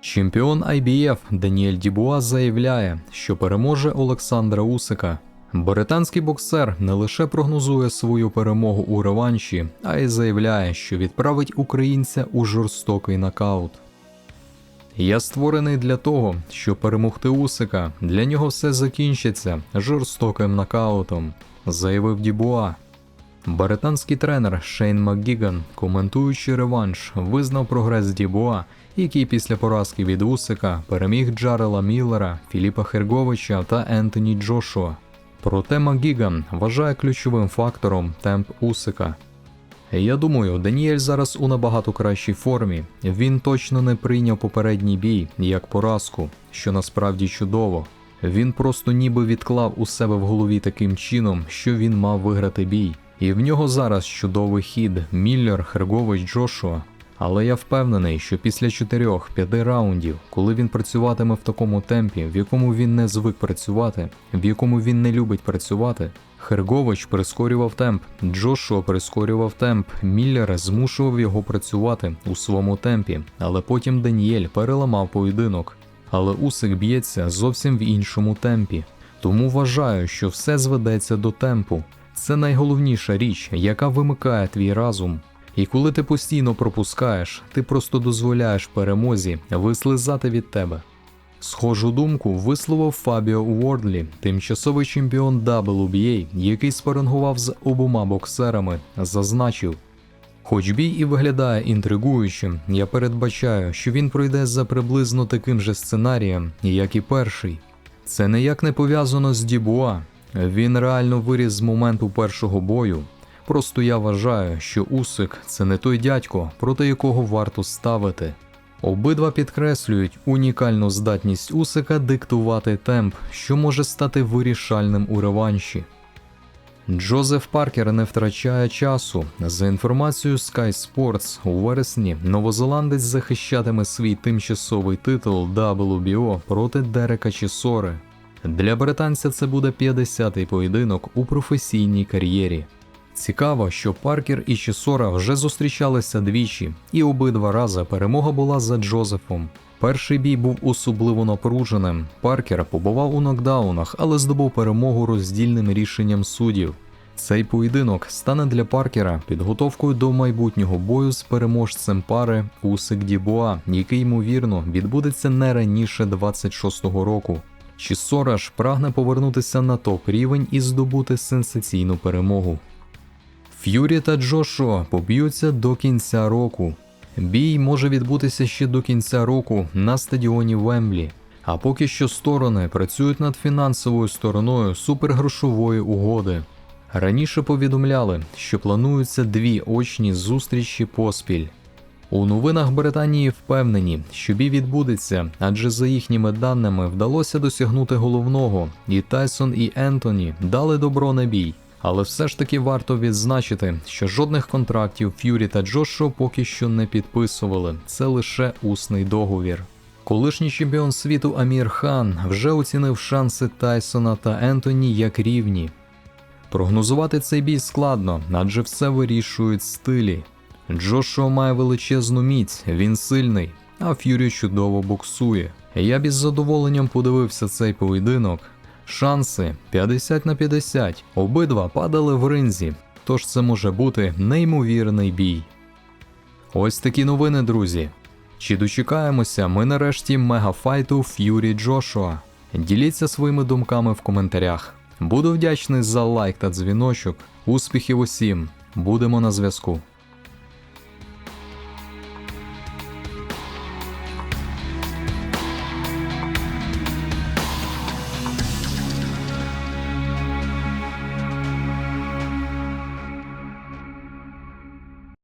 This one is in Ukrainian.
Чемпіон IBF Даніель Дібуа заявляє, що переможе Олександра Усика. Британський боксер не лише прогнозує свою перемогу у реванші, а й заявляє, що відправить українця у жорстокий нокаут. Я створений для того, щоб перемогти Усика. Для нього все закінчиться жорстоким нокаутом, заявив Дібуа. Британський тренер Шейн МакГіган, коментуючи реванш, визнав прогрес Дібуа, який після поразки від Усика переміг Джарела Міллера, Філіпа Херговича та Ентоні Джошуа. Проте МакГіган вважає ключовим фактором темп Усика. Я думаю, Даніель зараз у набагато кращій формі. Він точно не прийняв попередній бій як поразку, що насправді чудово. Він просто ніби відклав у себе в голові таким чином, що він мав виграти бій. І в нього зараз чудовий хід Міллер, Хергович, Джошуа. Але я впевнений, що після 4-5 раундів, коли він працюватиме в такому темпі, в якому він не звик працювати, в якому він не любить працювати, Хергович прискорював темп, Джошуа прискорював темп, Міллер змушував його працювати у своєму темпі, але потім Даніель переламав поєдинок. Але Усик б'ється зовсім в іншому темпі. Тому вважаю, що все зведеться до темпу. Це найголовніша річ, яка вимикає твій разум. І коли ти постійно пропускаєш, ти просто дозволяєш перемозі вислизати від тебе. Схожу думку висловив Фабіо Уордлі, тимчасовий чемпіон WBA, який спарингував з обома боксерами, зазначив. Хоч бій і виглядає інтригуючим, я передбачаю, що він пройде за приблизно таким же сценарієм, як і перший. Це ніяк не пов'язано з Дібуа. Він реально виріс з моменту першого бою. Просто я вважаю, що Усик це не той дядько, проти якого варто ставити. Обидва підкреслюють унікальну здатність Усика диктувати темп, що може стати вирішальним у реванші. Джозеф Паркер не втрачає часу. За інформацією Sky Sports, у вересні новозеландець захищатиме свій тимчасовий титул WBO проти Дерека Чісори. Для британця це буде 50-й поєдинок у професійній кар'єрі. Цікаво, що Паркер і Чісора вже зустрічалися двічі, і обидва рази перемога була за Джозефом. Перший бій був особливо напруженим. Паркер побував у нокдаунах, але здобув перемогу роздільним рішенням суддів. Цей поєдинок стане для Паркера підготовкою до майбутнього бою з переможцем пари Усик Дібуа, який ймовірно відбудеться не раніше 26-го року. Чісора ж прагне повернутися на топ рівень і здобути сенсаційну перемогу. Ф'юрі та Джошуа поб'ються до кінця року. Бій може відбутися ще до кінця року на стадіоні Вемблі. А поки що сторони працюють над фінансовою стороною супергрошової угоди. Раніше повідомляли, що плануються дві очні зустрічі поспіль. У новинах Британії впевнені, що бій відбудеться, адже за їхніми даними вдалося досягнути головного, і Тайсон і Ентоні дали добро на бій. Але все ж таки варто відзначити, що жодних контрактів Ф'юрі та Джошо поки що не підписували. Це лише усний договір. Колишній чемпіон світу Амір Хан вже оцінив шанси Тайсона та Ентоні як рівні. Прогнозувати цей бій складно, адже все вирішують стилі. Джошуа має величезну міць, він сильний, а Ф'юрі чудово боксує. Я б із задоволенням подивився цей поєдинок. Шанси 50 на 50. Обидва падали в ринзі, тож це може бути неймовірний бій. Ось такі новини, друзі. Чи дочекаємося ми нарешті мегафайту Ф'юрі Джошуа? Діліться своїми думками в коментарях. Буду вдячний за лайк та дзвіночок. Успіхів усім! Будемо на зв'язку.